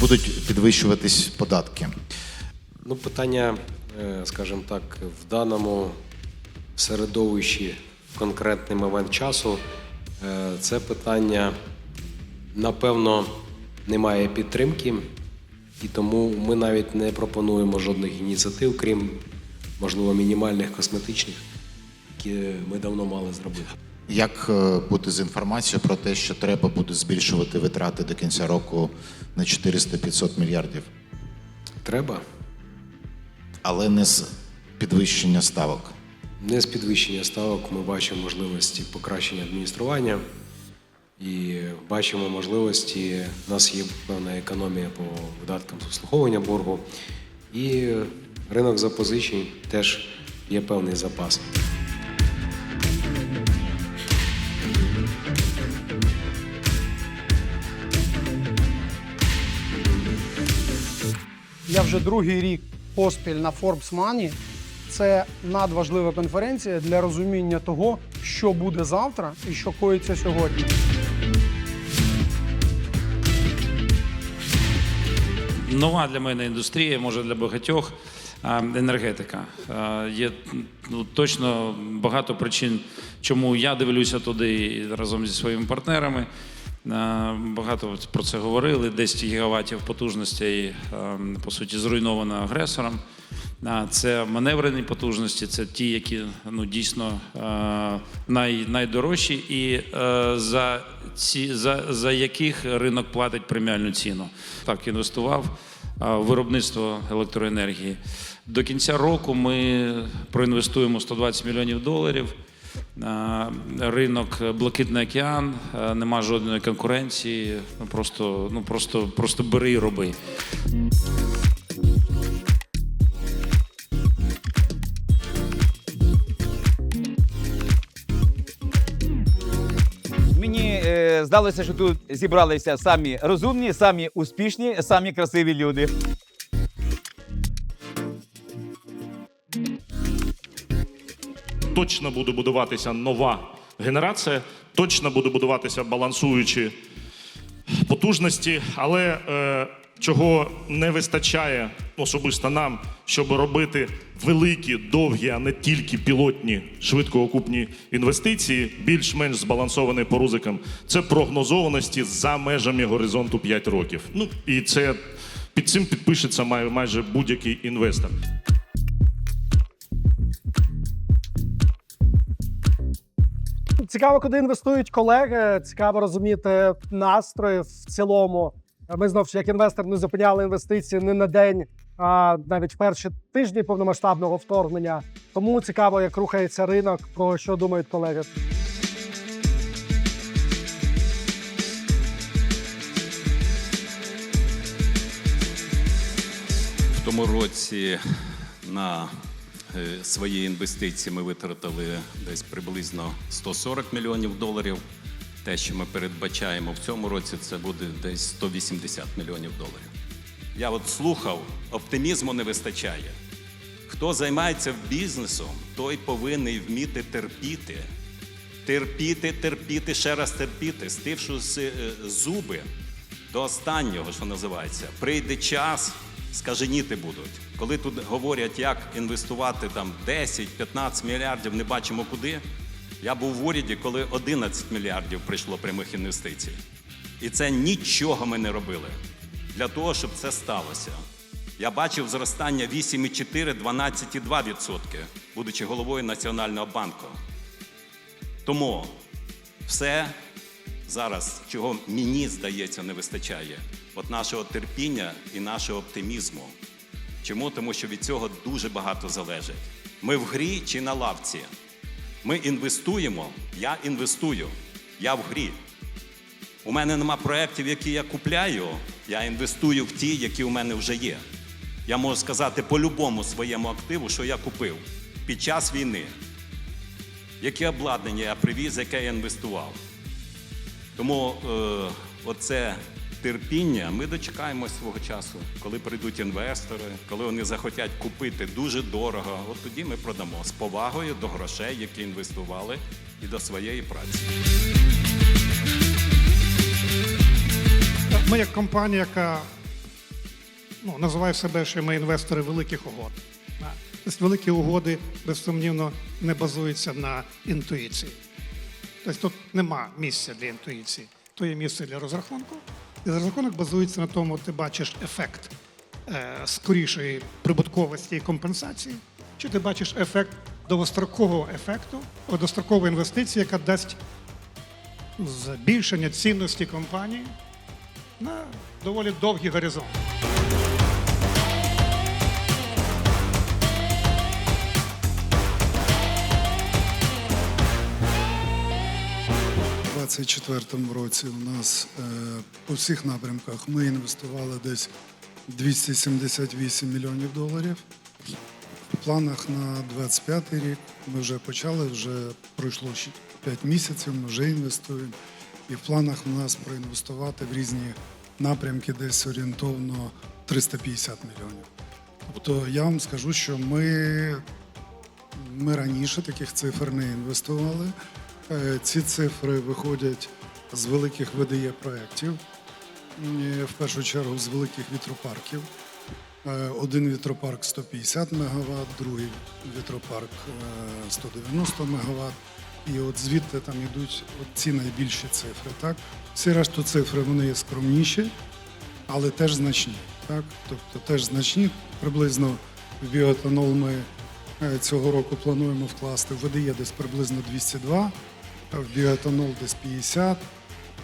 будуть підвищуватись податки? Ну, питання, е, скажімо так, в даному середовищі конкретний момент часу е, це питання, напевно, немає підтримки, і тому ми навіть не пропонуємо жодних ініціатив, крім, можливо, мінімальних косметичних, які ми давно мали зробити. Як е, бути з інформацією про те, що треба буде збільшувати витрати до кінця року на 400-500 мільярдів, Треба але не з підвищення ставок? не з підвищення ставок ми бачимо можливості покращення адміністрування і бачимо можливості. У нас є певна економія по видаткам з обслуговування боргу, і ринок запозичень теж є певний запас. Я вже другий рік поспіль на Forbes Money. Це надважлива конференція для розуміння того, що буде завтра і що коїться сьогодні. нова для мене індустрія, може для багатьох енергетика. Є ну, точно багато причин, чому я дивлюся туди разом зі своїми партнерами. А, Багато про це говорили. 10 гігаватів потужностей, по суті, зруйновано агресором. А, Це маневрені потужності, це ті, які ну, дійсно най, найдорожчі, і е, за, ці, за, за яких ринок платить преміальну ціну. Так, інвестував в виробництво електроенергії. До кінця року ми проінвестуємо 120 мільйонів доларів. Ринок Блакитний океан, нема жодної конкуренції. Ну просто, ну просто, просто бери і роби. Мені е, здалося, що тут зібралися самі розумні, самі успішні, самі красиві люди. Точно буде будуватися нова генерація, точно буде будуватися балансуючі потужності, але е, чого не вистачає особисто нам, щоб робити великі, довгі, а не тільки пілотні, швидкоокупні інвестиції, більш-менш збалансовані по ризикам, це прогнозованості за межами горизонту 5 років. Ну і це під цим підпишеться майже будь-який інвестор. Цікаво, куди інвестують колеги. Цікаво розуміти настрої в цілому. Ми знов ж як інвестор не зупиняли інвестиції не на день, а навіть перші тижні повномасштабного вторгнення. Тому цікаво, як рухається ринок, про що думають колеги. В тому році на е, свої інвестиції ми витратили десь приблизно 140 мільйонів доларів. Те, що ми передбачаємо в цьому році, це буде десь 180 мільйонів доларів. Я от слухав, оптимізму не вистачає. Хто займається бізнесом, той повинен вміти терпіти. Терпіти, терпіти, ще раз терпіти, стивши е, зуби до останнього, що називається. Прийде час, скаженіти будуть. Коли тут говорять, як інвестувати там 10-15 мільярдів, не бачимо куди. Я був в уряді, коли 11 мільярдів прийшло прямих інвестицій. І це нічого ми не робили для того, щоб це сталося. Я бачив зростання 8,4, 12,2%, будучи головою Національного банку. Тому все зараз, чого мені здається, не вистачає, от нашого терпіння і нашого оптимізму. Чому? Тому що від цього дуже багато залежить. Ми в грі чи на лавці. Ми інвестуємо, я інвестую, я в грі. У мене нема проєктів, які я купляю, я інвестую в ті, які у мене вже є. Я можу сказати по любому своєму активу, що я купив під час війни. Яке обладнання я привіз, яке я інвестував. Тому е, оце терпіння, ми дочекаємось свого часу, коли прийдуть інвестори, коли вони захотять купити дуже дорого, от тоді ми продамо з повагою до грошей, які інвестували, і до своєї праці. Ми як компанія, яка ну, називає себе, що ми інвестори великих угод. Тобто великі угоди, безсумнівно, не базуються на інтуїції. Тобто тут нема місця для інтуїції. То є місце для розрахунку. І розрахунок базується на тому, ти бачиш ефект е, скорішої прибутковості і компенсації, чи ти бачиш ефект довгострокового ефекту, довгострокової інвестиції, яка дасть збільшення цінності компанії на доволі довгий горизонт. 2024 році у нас е, по всіх напрямках ми інвестували десь 278 мільйонів доларів. В планах на 25 рік ми вже почали, вже пройшло 5 місяців, ми вже інвестуємо. І в планах у нас проінвестувати в різні напрямки десь орієнтовно 350 мільйонів. Тобто я вам скажу, що ми ми раніше таких цифр не інвестували. Е, Ці цифри виходять з великих ВДЄ проєктів, Е, в першу чергу з великих вітропарків. Е, Один вітропарк 150 МВт, другий вітропарк е, 190 МВт. І от звідти там йдуть ці найбільші цифри. Так? Всі решту цифри вони є скромніші, але теж значні. Так? Тобто теж значні. Приблизно в біоетанол ми цього року плануємо вкласти в десь приблизно 202, а в біоетанол десь 50.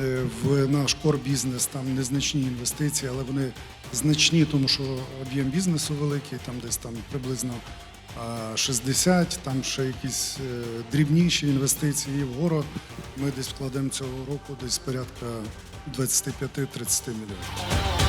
Е, В наш кор-бізнес там незначні інвестиції, але вони значні, тому що об'єм бізнесу великий, там десь там приблизно 60, там ще якісь е, дрібніші інвестиції. Вгору ми десь вкладемо цього року десь порядка 25-30 мільйонів.